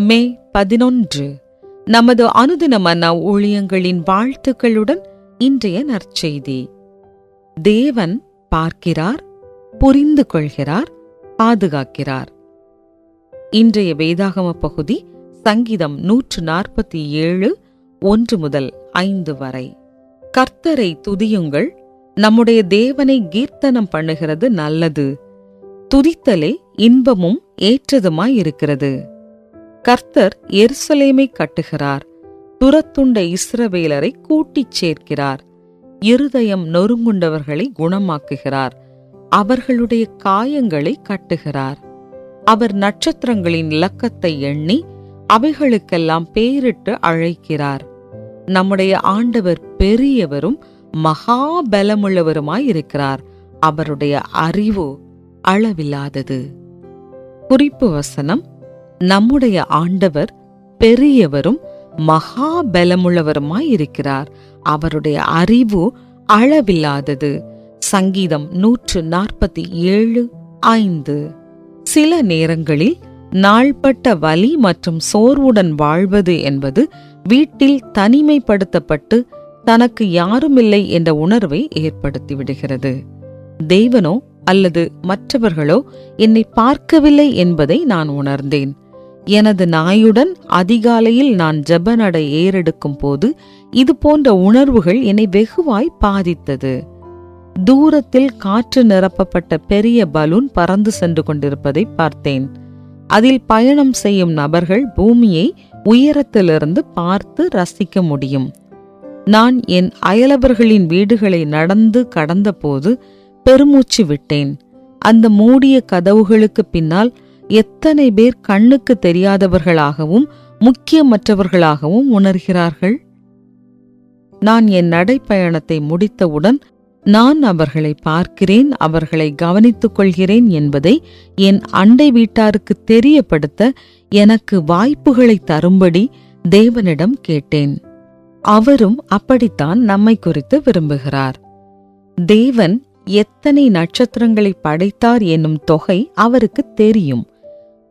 மே பதினொன்று. நமது அனுதின ஊழியங்களின் வாழ்த்துக்களுடன் இன்றைய நற்செய்தி. தேவன் பார்க்கிறார் புரிந்து கொள்கிறார் பாதுகாக்கிறார். இன்றைய வேதாகம பகுதி சங்கீதம் நூற்று நாற்பத்தி ஏழு ஒன்று முதல் ஐந்து வரை. கர்த்தரை துதியுங்கள் நம்முடைய தேவனை கீர்த்தனம் பண்ணுகிறது நல்லது. துதித்தலே இன்பமும் ஏற்றதுமாயிருக்கிறது கர்த்தர் எருசலேமை கட்டுகிறார். துரத்துண்ட இஸ்ரவேலரை கூட்டிச் சேர்க்கிறார். இருதயம் நொறுங்குண்டவர்களை குணமாக்குகிறார். அவர்களுடைய காயங்களை கட்டுகிறார். அவர் நட்சத்திரங்களின் இலக்கத்தை எண்ணி அவைகளுக்கெல்லாம் பெயரிட்டு அழைக்கிறார். நம்முடைய ஆண்டவர் பெரியவரும் மகாபலமுள்ளவருமாயிருக்கிறார் அவருடைய அறிவு அளவில்லாதது. குறிப்பு வசனம் நம்முடைய ஆண்டவர் பெரியவரும் மகாபலமுள்ளவருமாயிருக்கிறார் அவருடைய அறிவு அளவில்லாதது. சங்கீதம் நூற்று நாற்பத்தி ஏழு ஐந்து. சில நேரங்களில் நாள்பட்ட வலி மற்றும் சோர்வுடன் வாழ்வது என்பது வீட்டில் தனிமைப்படுத்தப்பட்டு தனக்கு யாருமில்லை என்ற உணர்வை ஏற்படுத்திவிடுகிறது. தெய்வனோ அல்லது மற்றவர்களோ என்னை பார்க்கவில்லை என்பதை நான் உணர்ந்தேன். எனது நாயுடன் அதிகாலையில் நான் ஜெபநடை ஏறெடுக்கும் போது இது போன்ற உணர்வுகள் என்னை வெகுவாய் பாதித்தது. தூரத்தில் காற்று நிரப்பப்பட்ட பெரிய பலூன் பறந்து சென்று கொண்டிருப்பதை பார்த்தேன். அதில் பயணம் செய்யும் நபர்கள் பூமியை உயரத்திலிருந்து பார்த்து ரசிக்க முடியும். நான் என் அயலவர்களின் வீடுகளை நடந்து கடந்தபோது பெருமூச்சு விட்டேன். அந்த மூடிய கதவுகளுக்கு பின்னால் எத்தனை பேர் கண்ணுக்கு தெரியாதவர்களாகவும் முக்கியமற்றவர்களாகவும் உணர்கிறார்கள்? நான் என் நடைப்பயணத்தை முடித்தவுடன் நான் அவர்களை பார்க்கிறேன் அவர்களை கவனித்துக் கொள்கிறேன் என்பதை என் அண்டை வீட்டாருக்கு தெரியப்படுத்த எனக்கு வாய்ப்புகளை தரும்படி தேவனிடம் கேட்டேன். அவரும் அப்படித்தான் நம்மை குறித்து விரும்புகிறார். தேவன் எத்தனை நட்சத்திரங்களை படைத்தார் என்னும் தொகை அவருக்கு தெரியும்.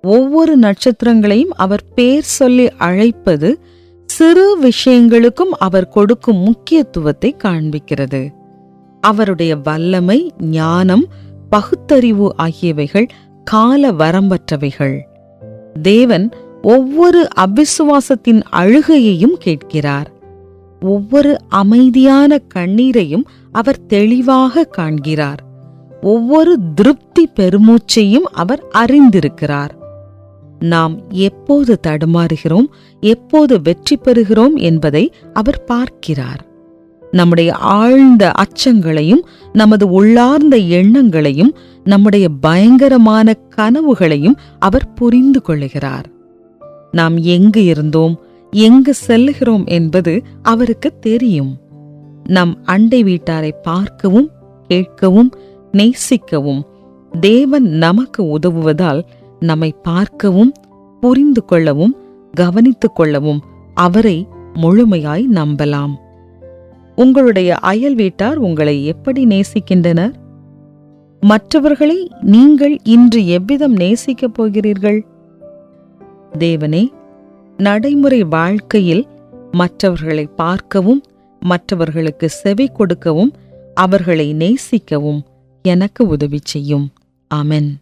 ஒவ்வொரு நட்சத்திரங்களையும் அவர் பேர் சொல்லி அழைப்பது சிறு விஷயங்களுக்கும் அவர் கொடுக்கும் முக்கியத்துவத்தை காண்பிக்கிறது. அவருடைய வல்லமை ஞானம் பகுத்தறிவு ஆகியவைகள் கால வரம்பற்றவைகள். தேவன் ஒவ்வொரு அவிசுவாசத்தின் அழுகையையும் கேட்கிறார். ஒவ்வொரு அமைதியான கண்ணீரையும் அவர் தெளிவாக காண்கிறார். ஒவ்வொரு திருப்தி பெருமூச்சையும் அவர் அறிந்திருக்கிறார். நாம் எப்போது தடுமாறுகிறோம் எப்போது வெற்றி பெறுகிறோம் என்பதை அவர் பார்க்கிறார். நம்முடைய ஆழ்ந்த அச்சங்களையும் நமது உள்ளார்ந்த எண்ணங்களையும் நம்முடைய பயங்கரமான கனவுகளையும் அவர் புரிந்து கொள்ளுகிறார் நாம் எங்கு இருந்தோம் எங்கு செல்லுகிறோம் என்பது அவருக்கு தெரியும். நம் அண்டை வீட்டாரை பார்க்கவும் கேட்கவும் நேசிக்கவும் தேவன் நமக்கு உதவுவதால் நம்மை பார்க்கவும் புரிந்து கொள்ளவும் கவனித்துக் கொள்ளவும் அவரை முழுமையாய் நம்பலாம். உங்களுடைய அயல் வீட்டார் உங்களை எப்படி நேசிக்கின்றனர்? மற்றவர்களை நீங்கள் இன்று எவ்விதம் நேசிக்கப் போகிறீர்கள்? தேவனே நடைமுறை வாழ்க்கையில் மற்றவர்களை பார்க்கவும் மற்றவர்களுக்கு செவி கொடுக்கவும் அவர்களை நேசிக்கவும் எனக்கு உதவி செய்யும். ஆமென்.